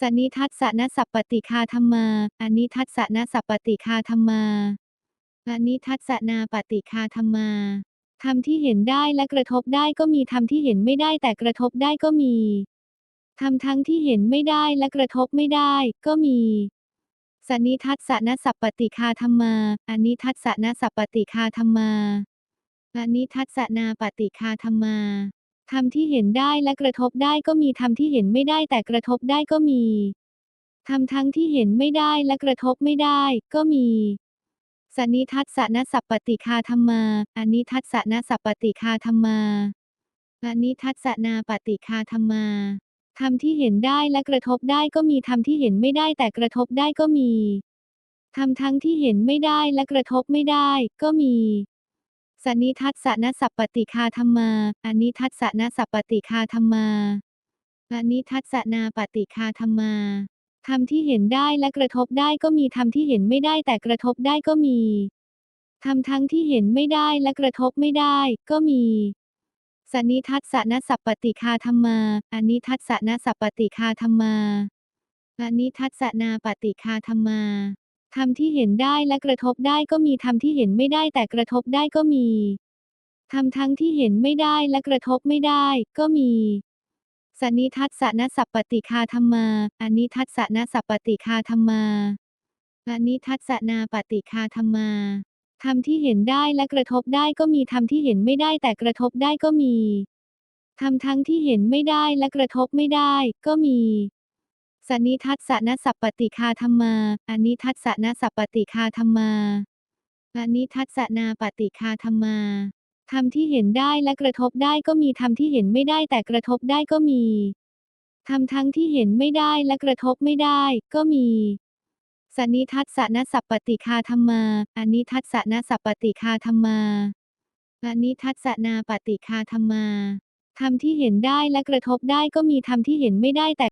สนิทัสสนสัปปติคาธรรมาอนิทัสสนสัปปติคาธรรมาอนิทัสสนาปฏิคาธรรมาธรรมที่เห็นได้และกระทบได้ก็มีธรรมที่เห็นไม่ได้แต่กระทบได้ก็มีธรรมทั้งที่เห็นไม่ได้และกระทบไม่ได้ ก็มี สนิทัสสนสัปปติคาธรรมาอนิทัสสนสัปปติคาธรรมาอนิทัสสนาปฏิคาธรรมา ธรรมที่เห็นได้และกระทบได้ก็มีธรรมที่เห็นไม่ได้แต่กระทบได้ก็มีธรรมทั้งที่เห็นไม่ได้และกระทบไม่ได้ ก็มีสันนิทัสสนสัปปติคาธรรมาอนิทัสสนสัปปติคาธรรมาอนิทัสสนาปฏิคาธรรมาธรรมที่เห็นได้และกระทบได้ก็มีธรรมที่เห็นไม่ได้แต่กระทบได้ก็มีธรรมทั้งที่เห็นไม่ได้และกระทบไม่ได้ ก็มี สนิทัสสนสัปปติคาธรรมาอนิทัสสนสัปปติคาธรรมาอนิทัสสนาปฏิคาธรรมาธรรมที่เห็นได้และกระทบได้ก็มีธรรมที่เห็นไม่ได้แต่กระทบได้ก็มีธรรมทั้งที่เห็นไม่ได้และกระทบไม่ได้ก็มีสนิทัสสนสัปปติคาธรรมาอนิทัสสนสัปปติคาธรรมาอนิทัสสนาปฏิคาธรรมา ธรรมที่เห็นได้และกระทบได้ก็มีธรรมที่เห็นไม่ได้แต่กระทบได้ก็มีธรรมทั้งที่เห็นไม่ได้และกระทบไม่ได้ ก็มีสนิทัสสนสัปปติคาธรรมาอนิทัสสนสัปปติคาธรรมาอนิทัสสนาปฏิคาธรรมาธรรมที่เห็นได้และกระทบได้ก็มีธรรมที่เห็นไม่ได้แต่กระทบได้ก็มีธรรมทั้งที่เห็นไม่ได้และกระทบไม่ได้ ก็มี สนิทัสสนสัปปติคาธรรมาอนิทัสสนสัปปติคาธรรมาอนิทัสสนาปฏิคาธรรมาธรรมที่เห็นได้และกระทบได้ก็มีธรรมที่เห็นไม่ได้แต่กระทบได้ก็มีธรรมทั้งที่เห็นไม่ได้และกระทบไม่ได้ก็มีสนิทัสสนสัปปติคาธรรมาอนิทัสสนสัปปติคาธรรมาอนิทัสสนาปฏิคาธรรมาธรรมที่เห็นได้และกระทบได้ก็มีธรรมที่เห็นไม่ได้แต่